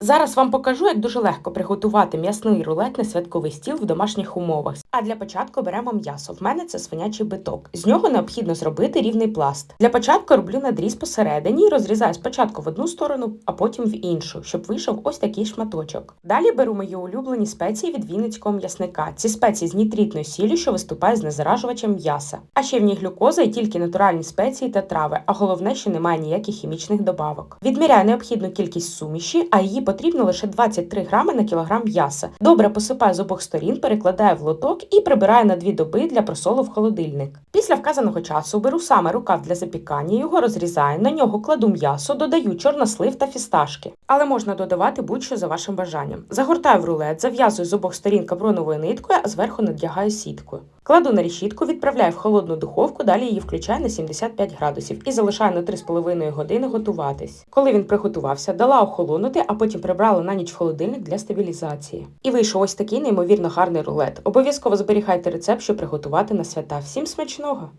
Зараз вам покажу, як дуже легко приготувати м'ясний рулет на святковий стіл в домашніх умовах. А для початку беремо м'ясо. В мене це свинячий биток. З нього необхідно зробити рівний пласт. Для початку роблю надріз посередині і розрізаю спочатку в одну сторону, а потім в іншу, щоб вийшов ось такий шматочок. Далі беру мої улюблені спеції від вінницького м'ясника. Ці спеції з нітритною сіллю, що виступає з незаражувачем м'яса. А ще в ній глюкоза і тільки натуральні спеції та трави, а головне, що немає ніяких хімічних добавок. Відміряю необхідну кількість суміші, а її потрібно лише 23 грами на кілограм м'яса. Добре посипаю з обох сторін, перекладаю в лоток і прибираю на дві доби для просолу в холодильник. Після вказаного часу беру саме рукав для запікання, його розрізаю, на нього кладу м'ясо, додаю чорнослив та фісташки. Але можна додавати будь-що за вашим бажанням. Загортаю в рулет, зав'язую з обох сторін капроновою ниткою, а зверху надягаю сіткою. Кладу на решітку, відправляю в холодну духовку, далі її включаю на 75 градусів і залишаю на 3,5 години готуватись. Коли він приготувався, дала охолонути, а потім прибрала на ніч холодильник для стабілізації. І вийшов ось такий неймовірно гарний рулет. Обов'язково зберігайте рецепт, щоб приготувати на свята. Всім смачного!